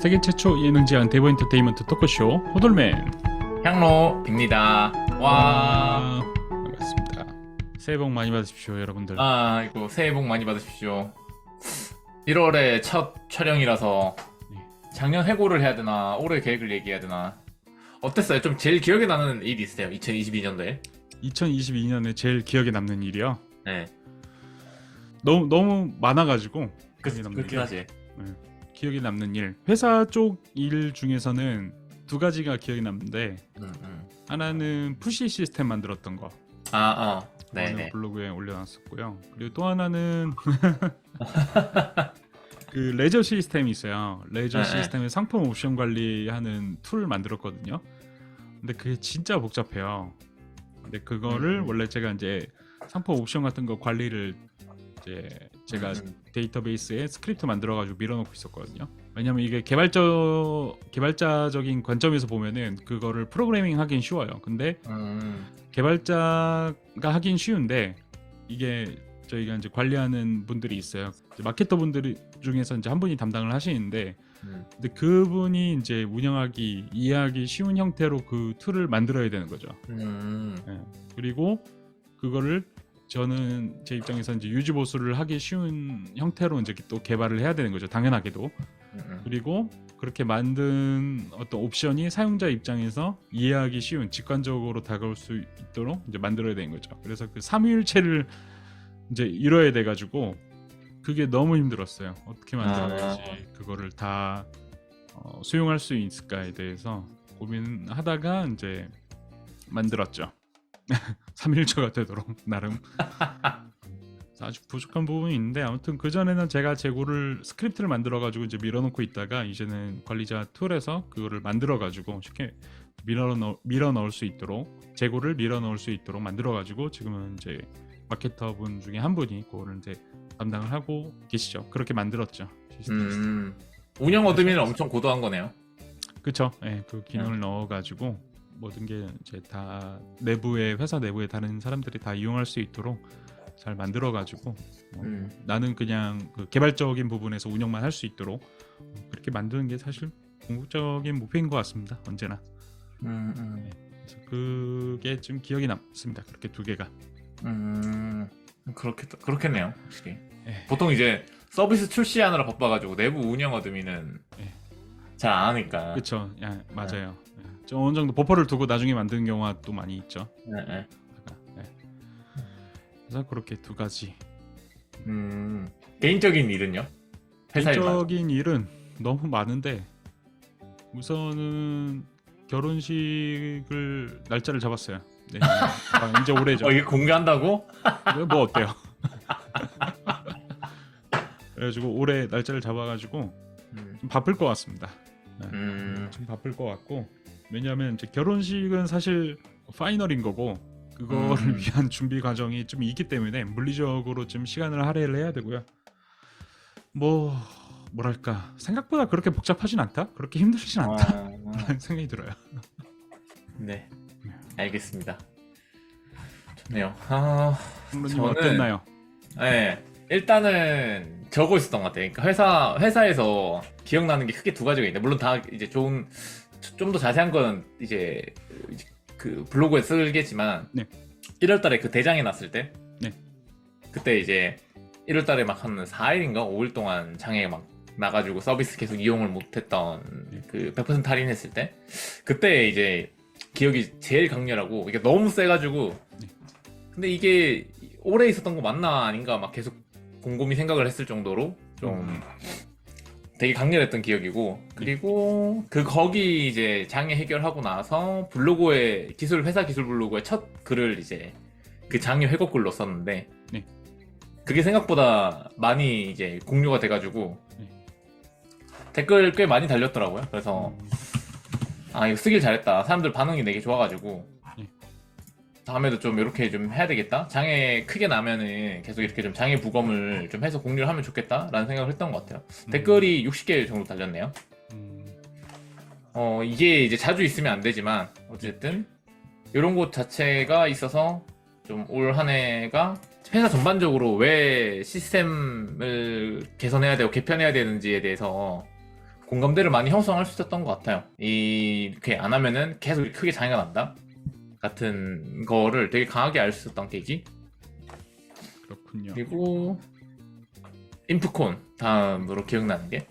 세계 최초 예능 제한 대보 엔터테인먼트 토크쇼 호돌맨 향로입니다. 와. 아, 반갑습니다. 새해 복 많이 받으십시오, 여러분들. 아, 이거 새해 복 많이 받으십시오. 1월에 첫 촬영이라서 네. 작년 해고를 해야 되나, 올해 계획을 얘기해야 되나. 어땠어요? 좀 제일 기억에 나는 일이 있으세요? 2022년도에? 2022년에 제일 기억에 남는 일이요. 네. 너무 너무 많아가지고 그, 기억에 남는 그렇긴 게 하지. 기억에 남는 일. 회사 쪽 일 중에서는 두 가지가 기억에 남는데 음, 음. 하나는 푸시 시스템 만들었던 거. 아, 어. 그거는 네네. 블로그에 올려놨었고요. 그리고 또 하나는 그 레저 시스템이 있어요. 레저 네. 시스템에 상품 옵션 관리하는 툴을 만들었거든요. 근데 그게 진짜 복잡해요. 근데 그거를 음. 원래 제가 이제 상품 옵션 같은 거 관리를 이제 제가 음, 데이터베이스에 스크립트 만들어가지고 밀어넣고 있었거든요. 왜냐면 이게 개발자 개발자적인 관점에서 보면은 그거를 프로그래밍 하긴 쉬워요. 근데 음, 개발자가 하긴 쉬운데 이게 저희가 이제 관리하는 분들이 있어요. 마케터 분들 중에서 이제 한 분이 담당을 하시는데 음. 근데 그분이 이제 운영하기 이해하기 쉬운 형태로 그 툴을 만들어야 되는 거죠. 음. 예. 그리고 그거를 저는 제 입장에서 이제 유지 보수를 하기 쉬운 형태로 이제 또 개발을 해야 되는 거죠. 당연하게도. 음. 그리고 그렇게 만든 어떤 옵션이 사용자 입장에서 이해하기 쉬운 직관적으로 다가올 수 있도록 이제 만들어야 되는 거죠. 그래서 그 삼위일체를 이제 이뤄야 돼 가지고 그게 너무 힘들었어요. 어떻게 만들어야지 그거를 다 어, 수용할 수 있을까에 대해서 고민하다가 이제 만들었죠. 삼일처가 되도록 나름 아직 부족한 부분이 있는데 아무튼 그 전에는 제가 재고를 스크립트를 만들어 가지고 이제 밀어놓고 있다가 이제는 관리자 툴에서 그거를 만들어 가지고 쉽게 밀어 넣 밀어 넣을 수 있도록 재고를 밀어 넣을 수 있도록 만들어 가지고 지금은 이제 마케터 분 중에 한 분이 그거를 이제 담당을 하고 계시죠. 그렇게 만들었죠. 음. 운영 어드민은 엄청 고도한 거네요. 그쵸. 예, 그 기능을 넣어 가지고 모든 게 이제 다 내부에 회사 내부에 다른 사람들이 다 이용할 수 있도록 잘 만들어가지고 어, 음. 나는 그냥 그 개발적인 부분에서 운영만 할 수 있도록 그렇게 만드는 게 사실 궁극적인 목표인 것 같습니다. 언제나. 음, 음. 그래서 그게 좀 기억이 남습니다. 그렇게 두 개가. 음, 그렇겠다. 그렇겠네요. 확실히. 예. 보통 이제 서비스 출시하느라 바빠가지고 내부 운영 어드민은 예. 잘안 하니까. 야, 맞아요. 예. 좀 어느 정도 버퍼를 두고 나중에 만드는 경우가 또 많이 있죠. 네, 네. 예. 그래서 그렇게 두 가지 음, 개인적인 일은요? 개인적인 일은 너무 많은데 우선은 결혼식을 날짜를 잡았어요. 네, 아, 이제 올해죠. 어, 이게 공개한다고? 뭐 어때요? 그래가지고 올해 날짜를 잡아가지고 음, 좀 바쁠 것 같습니다. 음, 좀 바쁠 것 같고 왜냐하면 이제 결혼식은 사실 파이널인 거고 그거를 음. 위한 준비 과정이 좀 있기 때문에 물리적으로 좀 시간을 할애를 해야 되고요. 뭐 뭐랄까 생각보다 그렇게 복잡하진 않다, 그렇게 힘들진 않다 어, 라는 생각이 들어요. 네, 알겠습니다. 좋네요. 아, 저는- 어땠나요? 네, 일단은 적어 있었던 것 같아요. 그러니까 회사 회사에서 기억나는 게 크게 두 가지가 있는데 물론 다 이제 좋은 좀 더 자세한 건 이제 그 블로그에 쓰겠지만 네. 1월달에 그 대장이 났을 때 네. 그때 이제 1월달에 막 한 4일인가 5일 동안 장애가 막 나가지고 서비스 계속 이용을 못했던 네. 그100% 할인했을 때 그때 이제 기억이 제일 강렬하고 이게 너무 세가지고 네. 근데 이게 오래 있었던 거 맞나 아닌가 막 계속 곰곰이 생각을 했을 정도로 좀 음. 되게 강렬했던 기억이고 그리고 그 거기 이제 장애 해결하고 나서 블로그에 기술 회사 기술 블로그에 첫 글을 이제 그 장애 회복 글로 썼는데 네. 그게 생각보다 많이 이제 공유가 돼가지고 네. 댓글 꽤 많이 달렸더라고요. 그래서 음, 아 이거 쓰길 잘했다. 사람들 반응이 되게 좋아가지고 예. 다음에도 좀 이렇게 좀 해야 되겠다. 장애 크게 나면은 계속 이렇게 좀 장애 부검을 좀 해서 공유를 하면 좋겠다라는 생각을 했던 것 같아요. 댓글이 60개 정도 달렸네요. 음, 어 이게 이제 자주 있으면 안 되지만 어쨌든 이런 곳 자체가 있어서 좀 올 한 해가 회사 전반적으로 왜 시스템을 개선해야 되고 개편해야 되는지에 대해서 공감대를 많이 형성할 수 있었던 것 같아요. 이- 이렇게 안 하면은 계속 크게 장애가 난다 같은 거를 되게 강하게 알 수 있었던 계기. 그렇군요. 그리고 인프콘 다음으로 기억나는 게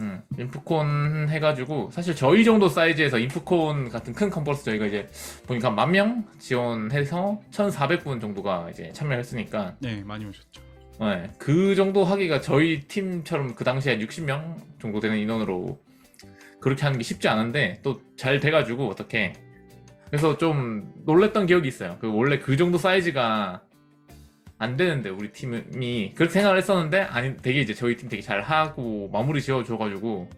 음, 인프콘 해가지고 사실 저희 정도 사이즈에서 인프콘 같은 큰 컨퍼런스 저희가 이제 보니까 만 명 지원해서 1,400분 정도가 이제 참여했으니까 네, 많이 오셨죠. 네, 그 정도 하기가 저희 팀처럼 그 당시에 60명 정도 되는 인원으로 그렇게 하는 게 쉽지 않은데 또 잘 돼가지고 어떻게 그래서 좀 놀랬던 기억이 있어요. 그 원래 그 정도 사이즈가 안 되는데 우리 팀이 그렇게 생각을 했었는데 아니 되게 이제 저희 팀 되게 잘 하고 마무리 지어줘가지고.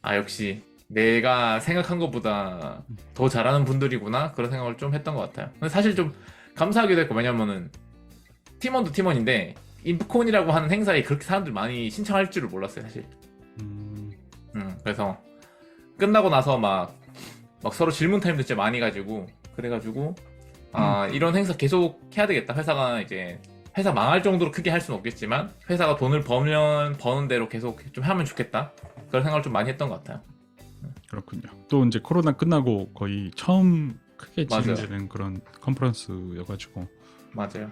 아 역시 내가 생각한 것보다 더 잘하는 분들이구나 그런 생각을 좀 했던 것 같아요. 근데 사실 좀 감사하기도 했고 왜냐면은 팀원도 팀원인데 인프콘이라고 하는 행사에 그렇게 사람들 많이 신청할 줄을 몰랐어요 사실. 음, 음, 그래서 끝나고 나서 막, 막 서로 질문 타임도 진짜 많이 가지고 그래가지고 아 이런 행사 계속 해야 되겠다. 회사가 이제 회사 망할 정도로 크게 할 수는 없겠지만 회사가 돈을 벌면 버는 대로 계속 좀 하면 좋겠다. 그런 생각을 좀 많이 했던 것 같아요. 그렇군요. 또 이제 코로나 끝나고 거의 처음 크게. 진행되는 그런 컨퍼런스여가지고. 맞아요.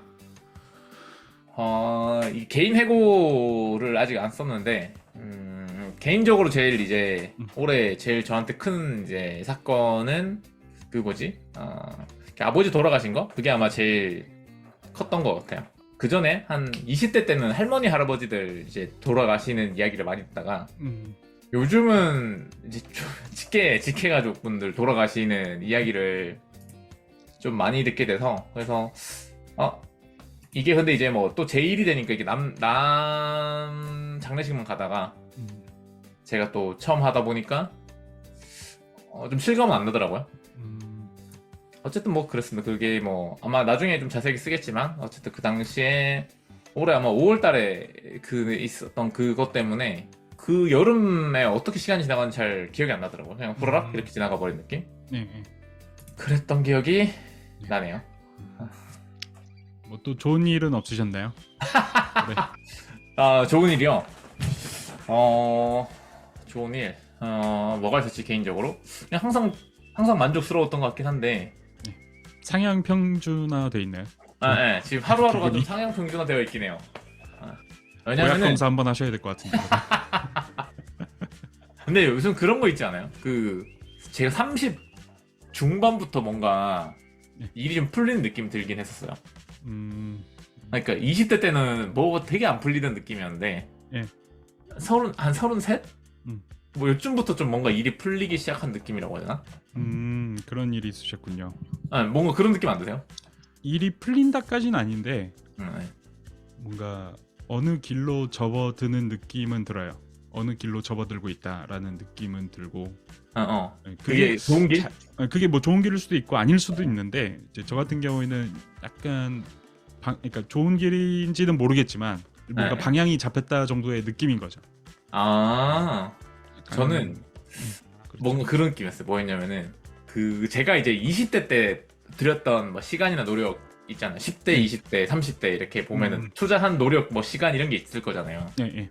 어, 이 개인 해고를 아직 안 썼는데 음, 개인적으로 제일 이제 음. 올해 제일 저한테 큰 이제 사건은 그 뭐지 어, 아버지 돌아가신 거 그게 아마 제일 컸던 것 같아요. 그 전에 한 20대 때는 할머니 할아버지들 이제 돌아가시는 이야기를 많이 듣다가 음, 요즘은 이제 좀 직계 직계 가족 분들 돌아가시는 이야기를 좀 많이 듣게 돼서 그래서 어 이게 근데 이제 뭐 또 제 일이 되니까 이게 남 남 장례식만 가다가 음, 제가 또 처음 하다 보니까 어, 좀 실감은 안 나더라고요. 음, 어쨌든 뭐 그랬습니다. 그게 뭐 아마 나중에 좀 자세히 쓰겠지만 어쨌든 그 당시에 올해 아마 5월달에 그 있었던 그것 때문에 그 여름에 어떻게 시간이 지나가는지 잘 기억이 안 나더라고요. 그냥 후라락 음. 이렇게 지나가 버린 느낌. 네, 네. 그랬던 기억이 나네요. 뭐 또 좋은 일은 없으셨나요? 그래. 아 좋은 일이요. 어 좋은 일. 어 뭐가 있었지 개인적으로? 그냥 항상 항상 만족스러웠던 것 같긴 한데. 상향 평준화 돼 있나요? 아, 예. 지금 하루하루가 좀 기분이? 상향 평준화 되어 있긴 해요. 아, 고약 왜냐면은 검사 한번 하셔야 될 것 같은데. 근데 요즘 그런 거 있잖아요. 그 제가 30 중반부터 뭔가 네. 일이 좀 풀리는 느낌이 들긴 했었어요. 음, 그러니까 20대 때는 뭐가 되게 안 풀리던 느낌이었는데 예. 서른 한 서른셋? 음. 뭐 요쯤부터 좀 뭔가 일이 풀리기 시작한 느낌이라고 해야 되나? 음, 그런 일이 있으셨군요. 아, 뭔가 그런 느낌 안 드세요? 일이 풀린다까지는 아닌데 음, 네. 뭔가 어느 길로 접어드는 느낌은 들어요. 어느 길로 접어들고 있다라는 느낌은 들고 어, 어. 네, 그게 좋은 길? 자- 아, 그게 뭐 좋은 길일 수도 있고 아닐 수도 있는데 이제 저 같은 경우에는 약간 방, 그러니까 좋은 길인지는 모르겠지만 뭔가 네. 방향이 잡혔다 정도의 느낌인 거죠. 아, 약간, 저는 음, 그렇죠. 뭔가 그런 느낌이었어요. 뭐였냐면은 그 제가 이제 20대 때 들였던 뭐 시간이나 노력 있잖아요. 10대, 음. 20대, 30대 이렇게 보면은 음. 투자한 노력, 뭐 시간 이런 게 있을 거잖아요. 예, 예.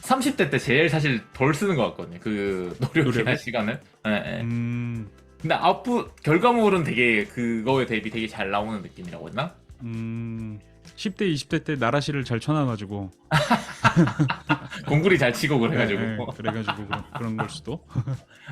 30대 때 제일 사실 덜 쓰는 것 같거든요. 그 노력이나 노력을? 시간을. 예, 예. 음, 근데 아웃풋 결과물은 되게 그거에 대비 되게 잘 나오는 느낌이라고 했나? 음, 10대, 20대 때 나라시를 잘 쳐놔가지고 공구리 잘 치고 그래가지고 예, 예, 그래가지고 그런, 그런 걸 수도.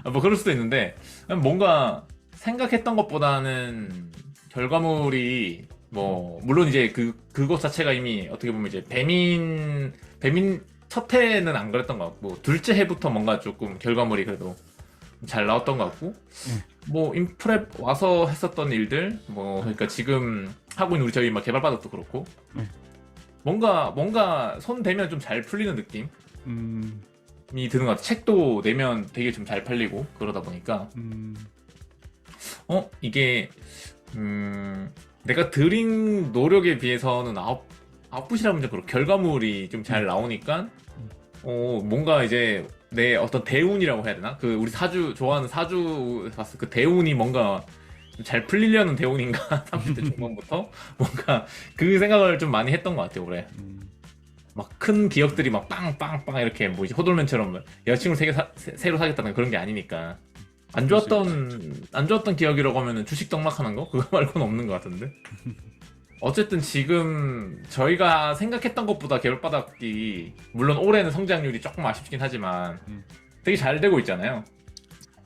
아, 뭐 그럴 수도 있는데 뭔가 생각했던 것보다는 결과물이 뭐 물론 이제 그 그것 자체가 이미 어떻게 보면 이제 배민 배민 첫 해는 안 그랬던 것 같고 둘째 해부터 뭔가 조금 결과물이 그래도 잘 나왔던 것 같고 뭐 인프랩 와서 했었던 일들 뭐 그러니까 지금 하고 있는 우리 저희 막 개발 바닥도 그렇고 네. 뭔가 뭔가 손 대면 좀 잘 풀리는 느낌. 음, 이 드는 것 같아. 책도 내면 되게 좀 잘 팔리고 그러다 보니까. 음, 어? 이게 음 내가 들인 노력에 비해서는 아웃 아웃풋이라면 좀 그렇고 결과물이 좀 잘 나오니까 어 뭔가 이제 내 어떤 대운이라고 해야 되나? 그 우리 사주 좋아하는 사주 봤을 그 대운이 뭔가 좀잘 풀리려는 대운인가? 30대 중반부터? 뭔가 그 생각을 좀 많이 했던 것 같아요 올해. 음. 막 큰 기억들이 막 빵빵빵 이렇게 뭐 호돌맨처럼 여자친구 세개 새로 사겠다는 그런 게 아니니까 안 좋았던 안 좋았던 기억이라고 하면은 주식 떡락하는 거 그거 말고는 없는 것 같은데 어쨌든 지금 저희가 생각했던 것보다 개울바닥이 물론 올해는 성장률이 조금 아쉽긴 하지만 음. 되게 잘 되고 있잖아요.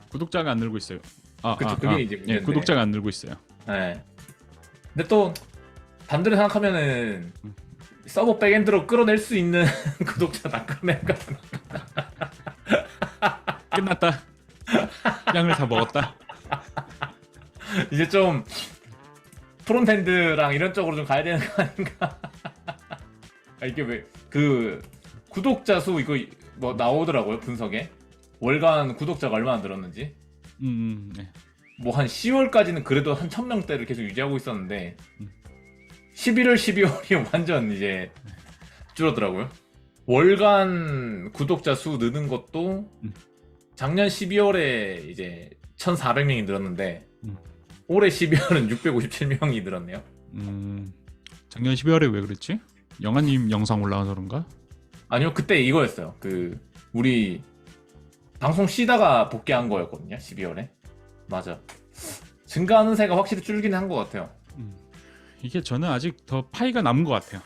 구독자가 안 늘고 있어요. 아, 그쵸, 아, 그게 아. 이제 예, 문제인데. 구독자가 안 늘고 있어요. 네. 근데 또 반대로 생각하면은 음. 서버 백엔드로 끌어낼 수 있는 구독자 다 끌어낼까? 끝났다. 양을 다 먹었다. 이제 좀 프론트엔드랑 이런 쪽으로 좀 가야 되는 거 아닌가? 아, 이게 왜 그 구독자 수 이거 뭐 나오더라고요 분석에 월간 구독자가 얼마나 늘었는지 음, 음, 네. 뭐 한 10월까지는 그래도 한 1000명대를 계속 유지하고 있었는데 음. 11월 12월이 완전 이제 줄었더라고요 월간 구독자 수 느는 것도 음. 작년 12월에 이제 1400명이 늘었는데 음. 올해 12월은 657명이 늘었네요 음, 작년 12월에 왜 그랬지? 영아님 영상 올라와서 그런가? 아니요 그때 이거였어요 그 우리 방송 쉬다가 복귀한 거였거든요 12월에 맞아 증가하는 새가 확실히 줄긴 한 것 같아요 음. 이게 저는 아직 더 파이가 남은 것 같아요.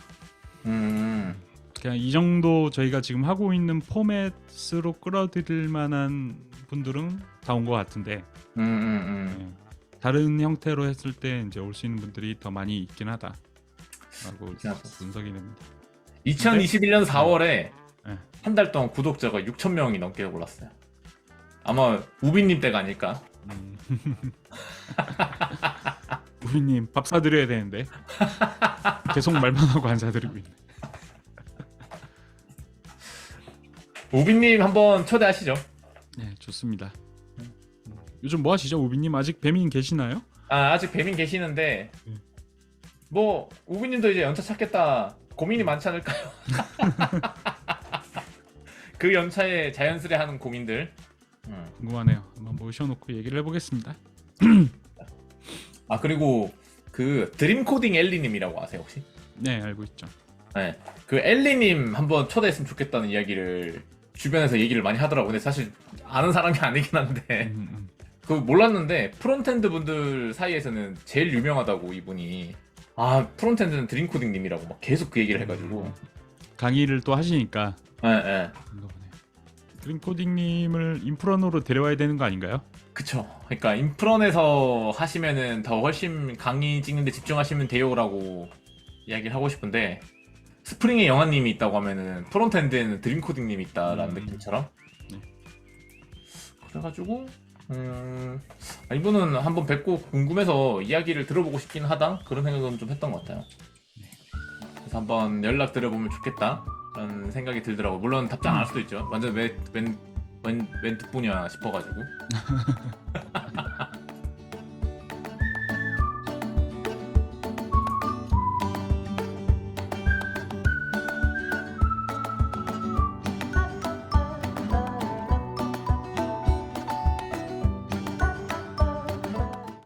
음 그냥 이 정도 저희가 지금 하고 있는 포맷으로 끌어들일 만한 분들은 다 온 것 같은데 음, 음, 음. 예. 다른 형태로 했을 때 이제 올 수 있는 분들이 더 많이 있긴 하다라고. 분석이 됩니다. 2021년 4월에 네. 한 달 동안 구독자가 6천 명이 넘게 올랐어요. 아마 우빈님 때가 아닐까. 음. 우리님 밥 사드려야 되는데 계속 말만 하고 안 사드리고 있네. 우빈님 한번 초대하시죠. 네 좋습니다. 음. 요즘 뭐 하시죠 우빈님 아직 배민 계시나요? 아 아직 배민 계시는데 음. 뭐 우빈님도 이제 연차 찾겠다 고민이 많지 않을까요? 그 연차에 자연스레 하는 고민들. 음. 궁금하네요. 한번 모셔놓고 얘기를 해보겠습니다. 아 그리고 그 드림 코딩 엘리님이라고 아세요 혹시? 네 알고 있죠. 네. 그 엘리님 한번 초대했으면 좋겠다는 이야기를 주변에서 얘기를 많이 하더라고요. 근데 사실 아는 사람이 아니긴 한데 음, 음. 그 몰랐는데 프론트엔드 분들 사이에서는 제일 유명하다고 이분이 아 프론트엔드는 드림코딩님이라고 막 계속 그 얘기를 해가지고 강의를 또 하시니까 예 예. 그런가 보네요. 드림코딩님을 인프런으로 데려와야 되는 거 아닌가요? 그쵸. 그러니까 인프런에서 하시면은 더 훨씬 강의 찍는데 집중하시면 돼요라고 이야기를 하고 싶은데 스프링에 영화님이 있다고 하면은 프론트엔드에는 드림코딩님이 있다라는 음. 느낌처럼. 네. 그래가지고 음 아, 이분은 한번 뵙고 궁금해서 이야기를 들어보고 싶긴 하다 그런 생각은 좀 했던 것 같아요. 그래서 한번 연락 드려보면 좋겠다라는 생각이 들더라고. 요 물론 답장 안 할 수도 있죠. 완전 왜웬 웬웬 듣보냐 싶어가지고.